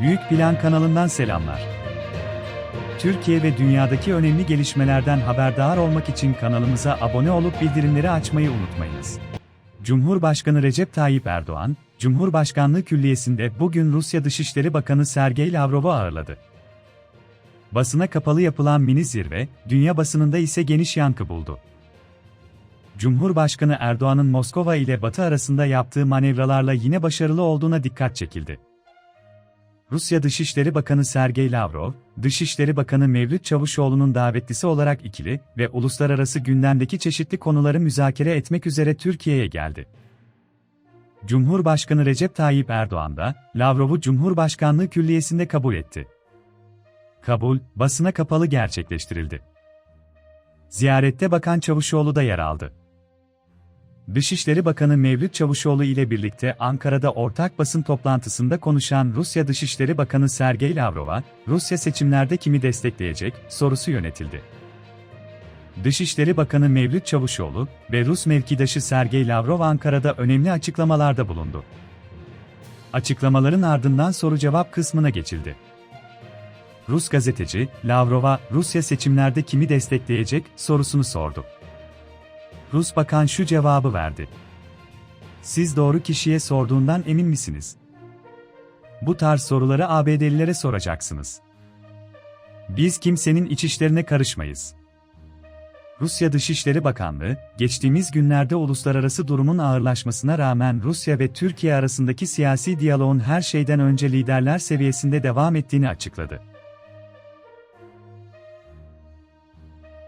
Büyük Plan kanalından selamlar. Türkiye ve dünyadaki önemli gelişmelerden haberdar olmak için kanalımıza abone olup bildirimleri açmayı unutmayınız. Cumhurbaşkanı Recep Tayyip Erdoğan, Cumhurbaşkanlığı Külliyesi'nde bugün Rusya Dışişleri Bakanı Sergey Lavrov'u ağırladı. Basına kapalı yapılan mini zirve, dünya basınında ise geniş yankı buldu. Cumhurbaşkanı Erdoğan'ın Moskova ile Batı arasında yaptığı manevralarla yine başarılı olduğuna dikkat çekildi. Rusya Dışişleri Bakanı Sergey Lavrov, Dışişleri Bakanı Mevlüt Çavuşoğlu'nun davetlisi olarak ikili ve uluslararası gündemdeki çeşitli konuları müzakere etmek üzere Türkiye'ye geldi. Cumhurbaşkanı Recep Tayyip Erdoğan da Lavrov'u Cumhurbaşkanlığı Külliyesi'nde kabul etti. Kabul, basına kapalı gerçekleştirildi. Ziyarette Bakan Çavuşoğlu da yer aldı. Dışişleri Bakanı Mevlüt Çavuşoğlu ile birlikte Ankara'da ortak basın toplantısında konuşan Rusya Dışişleri Bakanı Sergey Lavrov'a, Rusya seçimlerde kimi destekleyecek sorusu yönetildi. Dışişleri Bakanı Mevlüt Çavuşoğlu ve Rus mevkidaşı Sergey Lavrov Ankara'da önemli açıklamalarda bulundu. Açıklamaların ardından soru-cevap kısmına geçildi. Rus gazeteci, Lavrov'a Rusya seçimlerde kimi destekleyecek sorusunu sordu. Rus bakan şu cevabı verdi. Siz doğru kişiye sorduğundan emin misiniz? Bu tarz soruları ABD'lilere soracaksınız. Biz kimsenin iç işlerine karışmayız. Rusya Dışişleri Bakanlığı, geçtiğimiz günlerde uluslararası durumun ağırlaşmasına rağmen Rusya ve Türkiye arasındaki siyasi diyaloğun her şeyden önce liderler seviyesinde devam ettiğini açıkladı.